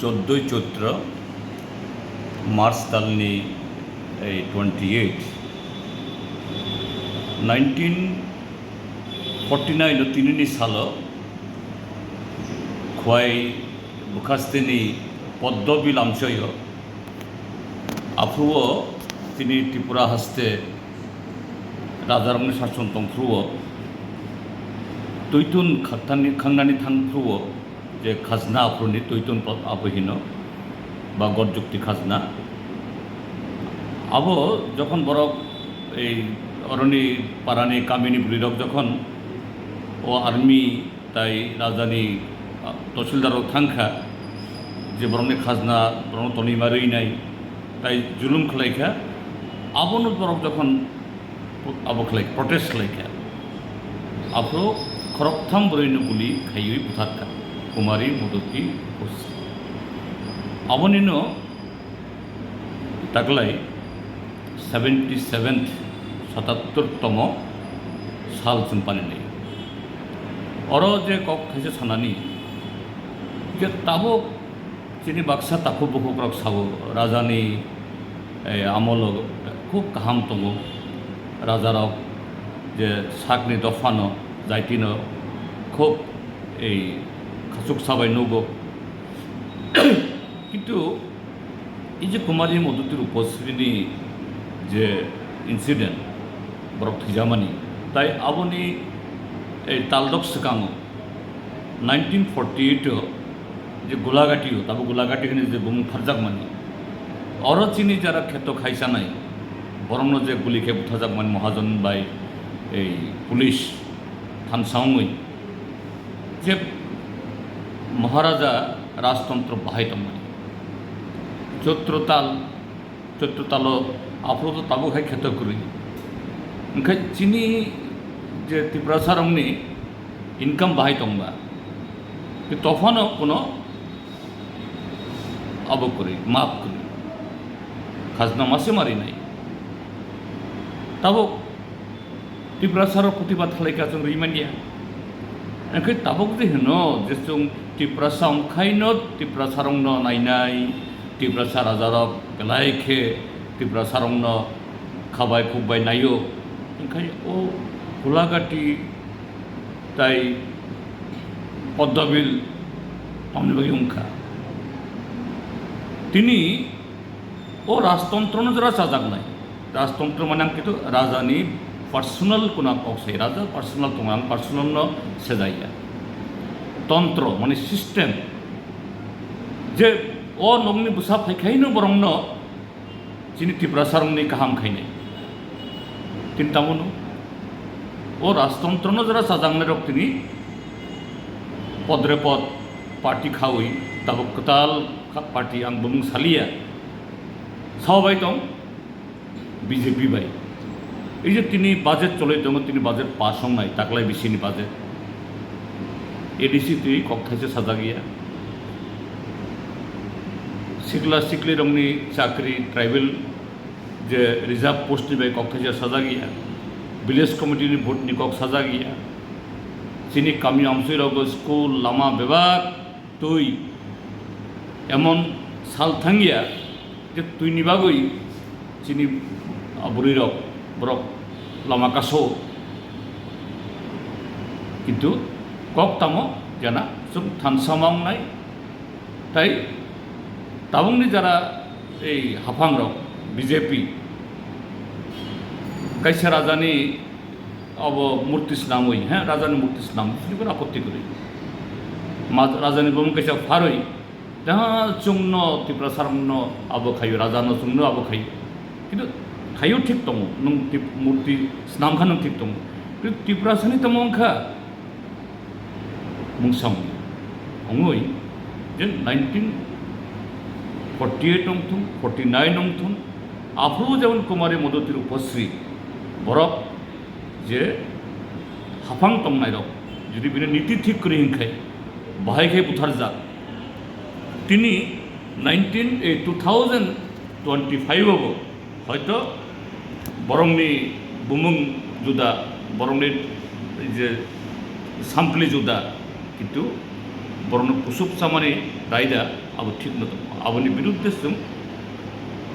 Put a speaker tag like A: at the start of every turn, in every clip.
A: চোদ্দোই চৈত্র, মার্চ তালনি, এই twenty eight nineteen forty nine তিনিনি সাল খোয়াই বুখাস্তিনি পদ্মবিল আমচয় আফ্রুও তিনি ত্রিপুরা হাস্তে রাজারামনি শাসন তংফ্রুও তৈতুন খাংনানি থাংফ্রুও যে খাজনা আফ্রুনি তৈতুন আবহিন বা গড়যুক্তি খাজনা। আবো যখন বরক এই অরণি পারানি কামিনী, বুড়িরক যখন ও আর্মি, তাই রাজধানী তহসিলদারক থাংখা যে বরংনি খাজনা বরং তনিমারই নাই, তাই জুলুম খালাইখা। আবনো বরক যখন আবো খালাই প্রটেস্ট খালাইখা আফ্রো খরকথাম বরৈনো গুলি খাইই ಕುಮಾರಿ ಮುದುಕಿ ಹುಸಿ ಅವನಿನ್ನು তাগলাই সেভেন্টি সেভেন্থ সাতাত্তরতম সাল চুম্পানি নেই। অর যে কক খাইছে সানানি যে তাবক চিনি বাক্সা তাকু বহু রক সাবো রাজানি আমল খুব কাহাম তম। রাজারক যে সাকনি দফানো যাইতিন খুব এই খাসুক সাবাই নগো কিন্তু এই যে কুমারী মধুতির উপস্থিতিনি যে ইনসিডেন্ট বরক থিজামানি, তাই আবনি এই তালদক সিকাঙো নাইনটিন ফর্টি এইটও যে গোলাঘাটিও তাবো গোলাঘাটিখানি যে বুং ফারজাক মানি অরচিনি যারা ক্ষেত খাইসা নাই বরং যে গুলি গুলিকে বুথাজাক মানে মহাজন বাই এই পুলিশ থানসাউই যে মহারাজা রাজতন্ত্র বাহিতমানি চৈত্রতাল চৈত্রতাল আপ্রত তাবু খাই খেত করি। এখানে চিনি যে ত্রিপুরাসার অমনি ইনকাম বাহিতম্বা তখনও কোনো আব করি, মাফ করি। খাজনা মাসে মারি নাই। তাবো ত্রিপুরাসার প্রতিবাদ খালাইকে আছেন রিমান্ডিয়া। Angke tabuk di hino jisung ti prasam kainot ti prasarong no nainai ti prasar azarok kelai ke ti prasarong no kabai kubai nayo. Angkai o kulagati tai Padmabil অমনিবাগী হুঙ্কা তিনি ও রাজতন্ত্র যারা সাজাক নাই রাজতন্ত্র মানে কিন্তু রাজধানী পার্সোনাল কোনো পার্সোনাল তোমার আং পার্সোনাল ন সেজাইয়া তন্ত্র মানে সিস্টেম যে ও নংনি বুসা ফাইখাইনো বরং ন যিনি ত্রিপুরা সারংনি কাহাম খাইনাই তিনি তামনো ও রাজতন্ত্রনো যারা সাজাংনে রক তিনি পদরে পদ পার্টি খাওই তাবো কতাল পার্টি আং বুমুং সালিয়া সাবাই দं বিজেপি বাই এই যে তিনি বাজেট চলে যেমন তিনি বাজেট পাস নাই, তাকলাই বেশি নি বাজেট এডিসি তুই কক খাইছে সাজা গিয়া। শিখলা শিখলি রমনি চাকরি ট্রাইবেল যে রিজার্ভ পোস্ট নিবে, কক খাইছে সাজা গিয়া। ভিলেজ কমিটির ভোট নি কক সাজা গিয়া। চিনি কামি অংশই রগ স্কুল, লামা বিভাগ তুই এমন সাল থাঙ্গিয়া যে তুই নিবাগই চিনি আবরি রক বরক লামা কাছো কিন্তু কক তামো জানা जों थानसामावनाय তাই তাবংনি যারা এই হাফাং রক বিজেপি কাইসা রাজানি অব মূর্তি স্নামই হ্যাঁ রাজানি মূর্তি স্নাম কোনো আপত্তি করি মা রাজানি বম কাইসা ফারই যাহা চুংন ত্রিপুরা সারংন 가요 틱동 농 모티 남가는 틱동 그 디브라선이 또 뭔가 뭉성 엉로이 전 1948 অংথুন 49 অংথুন আফরোজ এবং কুমারী মদতির উপশ্রী বরফ যে হাফাং তমনাই রক যদি বিনে নীতি ঠিক করে হিংখাই বাহাই খাই বুথার যাক তিনি নাইনটিন এই টু থাউজেন্ড টোয়েন্টি ফাইভ হব হয়তো বরংনি বুমুং जुदा বরংনি এই যে সাম্পলি जुदा কিন্তু বরং কুসুপ সামানি রায়দা আবো ঠিক নতুন আবনি বিরুদ্ধে সুম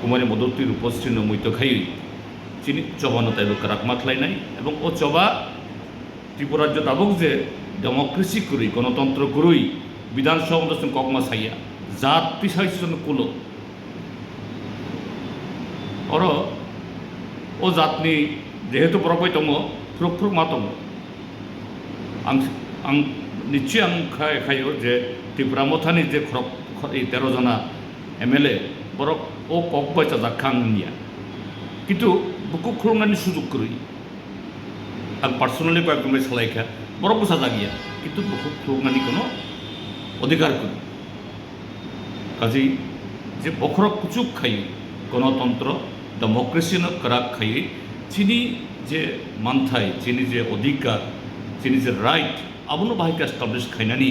A: কুমারী মদতির উপস্থিত মৈত খাই চিনি চবানো তাইব রাকমাখলাই নাই এবং ও চবা ত্রিপুরাজ্য তাবক যে ডেমোক্রেসি করি গণতন্ত্র করুই বিধানসভা মধ্যে ককমা সাইয়া জাত পিছাইছন কুলো অর ও জাতনি যেহেতু প্রবৈতম ফ্রুক ফ্রুক মাতম আং আং নিশ্চয় আं খাই খাইও যে ত্রিপুরা মথানি যে খরক এই তেরো জনা এম এল এ বরক ও কক বাইচা জাখাং নিয়া কিন্তু বুকু খুলনানি সুযোগ করি আं পার্সোনালি কয়েকজন সালাইখা বড় পোষা জাগিয়া কিন্তু বুকু খুলনানি কোনো অধিকার করি কাজেই যে বখরক কুচুক খাই গণতন্ত্র ডেমোক্রেসিনো করাক্ষায়ী চিনি যে মান্থায় চিনি যে অধিকার চিনি যে রাইট আবনো বাহিকা স্টাবলিশ খাইনানি।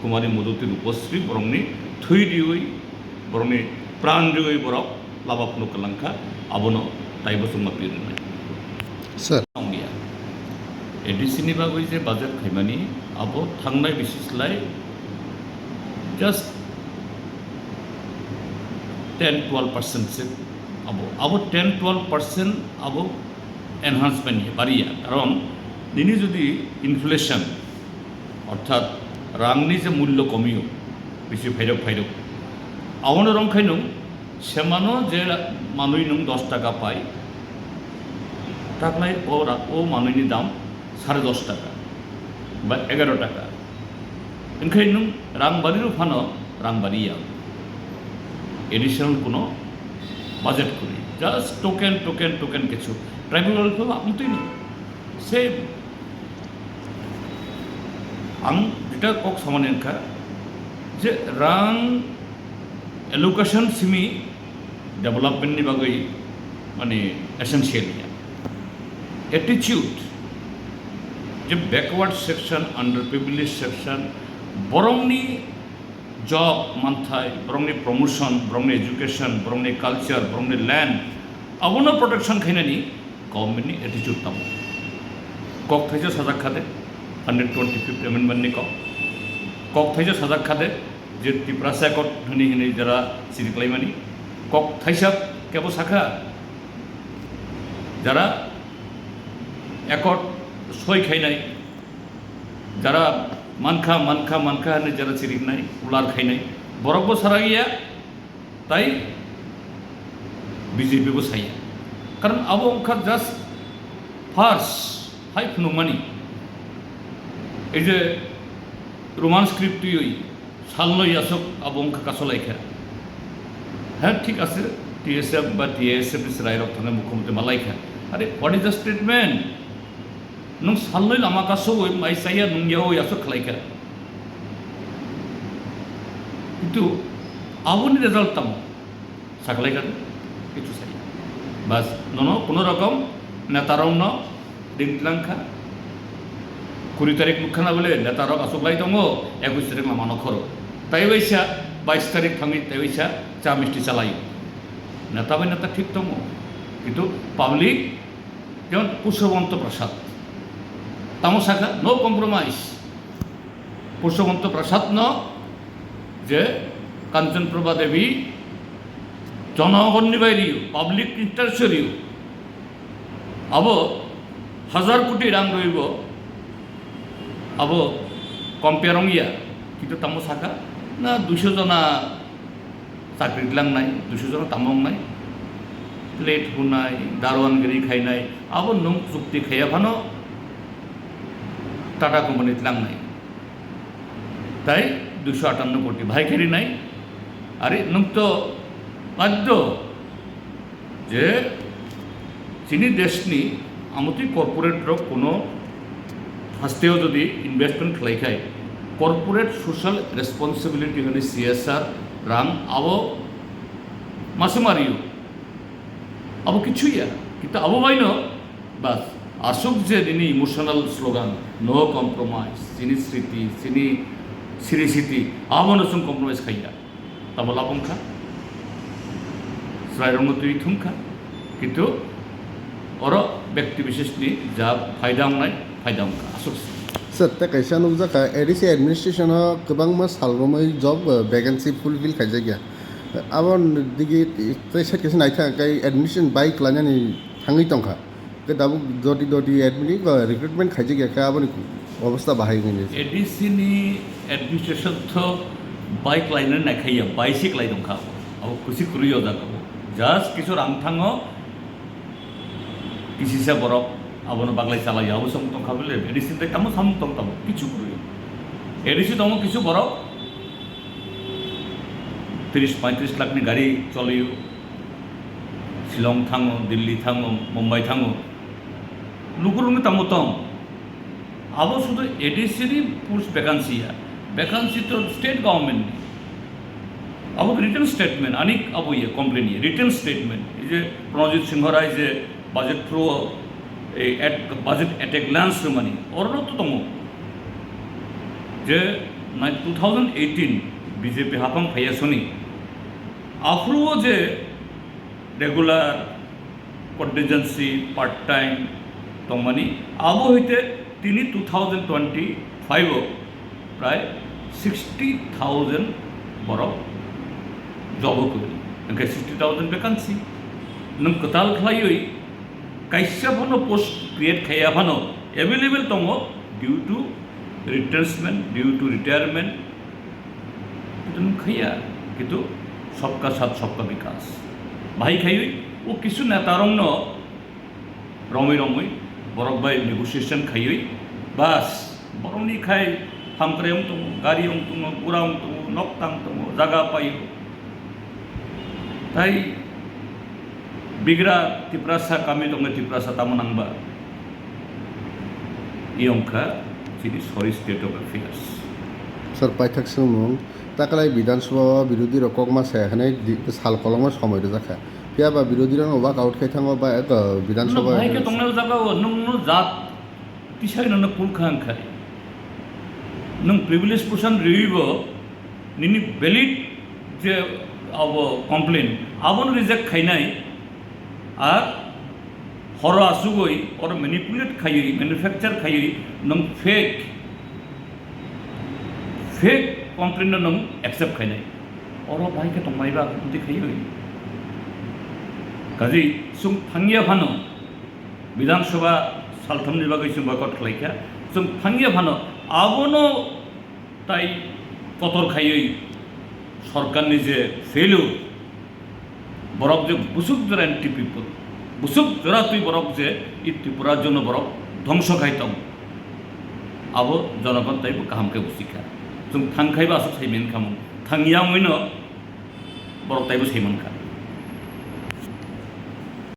A: কুমারী মদতির উপশ্রী বরংনি থুই দিওই বরংনি প্রাণ দিওই বরক লাভাপনো কলাঙ্কা আবনো তাই বসুমা পির
B: স্যার
A: এডিসিনি বাগুই যে বাজেট খাইমানি আব থাংনাই বিশেষলাই জাস্ট টেন টুয়েলভ পার্সেন্টসে আবো আবো টেন টুয়েলভ পার্সেন্ট আবো এনহান্সমেন্ট বাড়িয়া কারণ তিনি যদি ইনফ্লেশন অর্থাৎ রাংনি যে মূল্য কমিও বেশি ফাইরক ফাইরক আওয়ানো রং খাইনু সেমানও যে মানুষ নুন দশ টাকা পায় তাকলাই ও ও মানুষের দাম সাড়ে দশ টাকা বা এগারো টাকা এনখাই নুন রাংবাড়িরও ফানো রাংবাড়িয়া এডিশনাল কোনো বাজেট করি জাস্ট টোকেন টোকেন টোকেন কিছু ট্রাইব্যুনাল তো মতোই না সেম આમ ડેટા કોક સામાન્ય કા જે રાંગ એલોકેશન સિમી ડેવલપમેન્ટની બાગઈ মানে એસેન્શિયલ એટીટ્યુડ જે backward section under privilege section বরংনি job manthai, bromni promotion, bromni education, bromni culture, bromni land. Avuna protection khinani government ni attitude tamo. Kok thejo sajak khade 125th amendment ni kok. Kok thejo sajak khade যে টিপ্রাসা কট ধনী হিনি যারা সিরিকলাই মানি cock থাইসাব কেব শাখা যারা একট সই খাই নাই যারা মানখা মানখা মানখা হানে যারা চিরিক নাই, উলার খাইনাই বরফ সারা গিয়া তাই বিজেপিবো সাইয়া কারণ আবো অঙ্কার জাস্ট ফার্স্ট হাই ফুনুমানি এই যে রোমান স্ক্রিপ্ট ওই সাল্লই আসক, আবো অঙ্কা কাছলাইখা হ্যাঁ ঠিক আছে টিএসএফ বা টিএসএফ রায় রক্তানের মুখ্যমন্ত্রী মালাইখা। আরে হোয়াট ইজ দ্য স্টেটমেন্ট নং সাল্লই লামা কাছো ওই মাইসাইয়া নুঙ্গিয়া ওই আসো খালাইখা কিন্তু আবুনি রেজাল্ট তাম সাকলাইখা কিছু চাই বাস নন কোনো রকম নেতারং ন দিনলাংখা কুড়ি তারিখ মুখানা বলে নেতারক আসুকলাই দङ একুশ তারিখ লামা নখর তাই বৈশা বাইশ তারিখ থামি তাই বৈশা চা মিষ্টি চালাইও নেতা বাই নেতা ঠিক দङ কিন্তু পাবলিক যেমন পুষ্পবন্ত প্রসাদ তামো শাখা নো কম্প্রোমাইজ পুষ্পবন্ত প্রসাদ ন, যে কাঞ্চনপ্রভা দেবী জনগণনি বাইরিও পাবলিক ইন্টারেস্টরিও আব হাজার কোটি রাং রইব, আব কম্পেয়ারং ইয়া কিন্তু তামো শাখা না দুশো জনা চাকরি দিলাং নাই দুশো জনা তামং নাই প্লেট হুনাই দারোয়ানগিরি খাই নাই, আবো নং চুক্তি খাইয়া ভানো টাটা কোম্পানিত লাংনাই তাই দুশো আটান্ন কোটি। ভাইখেরি নাই। আরে নং তো বাধ্য। যে চিনি দেশনি, আমতি কর্পোরেটর কোনো হাস্তেও যদি ইনভেস্টমেন্ট খাইখায় কর্পোরেট সোশ্যাল রেসপন্সিবিলিটি হলে সিএসআর রাং আবো মাসে মারিও আবো কিছুই আর, কিন্তু আবো বাস। আসুক যে যিনি ইমোশনাল স্লোগান নো কম্প্রোমাইজ চিনি স্মৃতি চিনি সিরি স্মৃতি আবনসুম কম্প্রোমাইজ খাইয়া তাবো লাবংখা শ্রায়রঙ্গ তুই থুমখা কিন্তু অর ব্যক্তি বিশেষনি যা ফায়দা নাই ফায়দা আসুক
B: Sir, ta kaisa nukjaka ADC administration o kwbangma salrumai job uh, vacancy fulfill khaijak abon digi tei side kaisa naitha kai admission bai klanani thangui tongkha ke dabu doti doti admin recruitment khaijak ka aboni অবস্থা বাহাই গেছে
A: एडिसिनि administration थ bike लाइनो नायखायो बाइसिक line दंखा अब खुसि खुरियो जागौ just किशोर आं थाङो किसिसे बरफ आबनो बागलाय चालायो आबो सम दंखा बले एडिसिन ते कामो साम दं ताबो किछु खुरियो एडिसि दङ किछु बरफ তিরিশ পঁয়ত্রিশ লাখনি গাড়ি চলিও শিলং থাঙো দিল্লি থাঙো মুম্বাই থাঙো লুকুরুঙ্গি তামো তং আবো শুধু এডিসিরই পোস্ট ভ্যাকান্সিয়া ভ্যাকান্সি তো স্টেট গভর্নমেন্ট আবো রিটার্ন স্টেটমেন্ট আনিক আবো ইয়ে কমপ্লেন ইয়ে। রিটার্ন স্টেটমেন্ট এই যে প্রণজিৎ সিংহ রায় যে বাজেট থ্রু এই বাজেট এট এ গ্লান্স মানি ওরও তো তমো যে টু থাউজেন্ড এইটিন বিজেপি হাফাং ফাইয়াসনি, আফ্রুও যে রেগুলার কন্টিজেন্সি পার্ট টাইম তমানি আবু হইতে তিনি টু থাউজেন্ড টোয়েন্টি ফাইভও প্রায় সিক্সটি থাউজেন্ড বড় জব করি এনকে সিক্সটি থাউজেন্ড ভ্যাকান্সি নম কতাল খাইয়ই কাইস্যাভান পোস্ট ক্রিয়েট খাইয়াভান অ্যাভেলেবেল দङ due to রিটেন্সমেন্ট due to retirement নম খাইয়া কিন্তু সবকা সাথ, সবকা বিকাশ। ভাই খাইয়ই ও কিছু নেতারঙ্গ রমই রমই borok bayi negosiasian kayoi bas borong ni kai hampre yong tungo gari yong tungo gura yong tungo nok tang tungo zaga payo tai bigra tiprasa kami tongo tiprasa tamunang ba? Iong ka
B: jadi sorry state of affairs. Serpai tak sumung. Takalai bidan swa birudi rokok mas hehne di sal kolong mas komedi zakat
A: કે આ વિરોધીનો વાકઆઉટ કે થાંગો બા વિધાનસભા કે તમને જગા નંગનો જાત તિસાઈ none કુલખાન ખાલી નંગ પ્રિવિલેજ પોશન રિવીવ નિની વેલિડ જે আব কমপ্লেন আবন রিজেক্ট খাই নাই আর হর আসুগই ওর ম্যানিপুলেট খাইই ম্যানুফ্যাকচার খাইই নং ফেক ফেক কমপ্লেন নং অ্যাকসেপ্ট খাই নাই। ওর ভাইকে তোমাইবা খুঁজে খাইই কাজেই সুং ফাঙ্গিয়া ভানো বিধানসভা সালথাম নির্বাহী সুম বয়কট খেলাইখা সুং ফাঙ্গিয়া ভানো, আবনো তাই কতর খাইয়েই সরকার নিজে ফেলু? বরফ যে বুসুক জোড়া এন্টি পিপল বুসুক জোড়া তুই বরফ যে ই ত্রিপুরার জন্য বরফ ধ্বংস খাইতাম আব জনগণ তাই কাহামকে বুসিখা जों थांखायबासो सैमेन खामो थाङिया मैनो बर' ताइबो सैमोनखा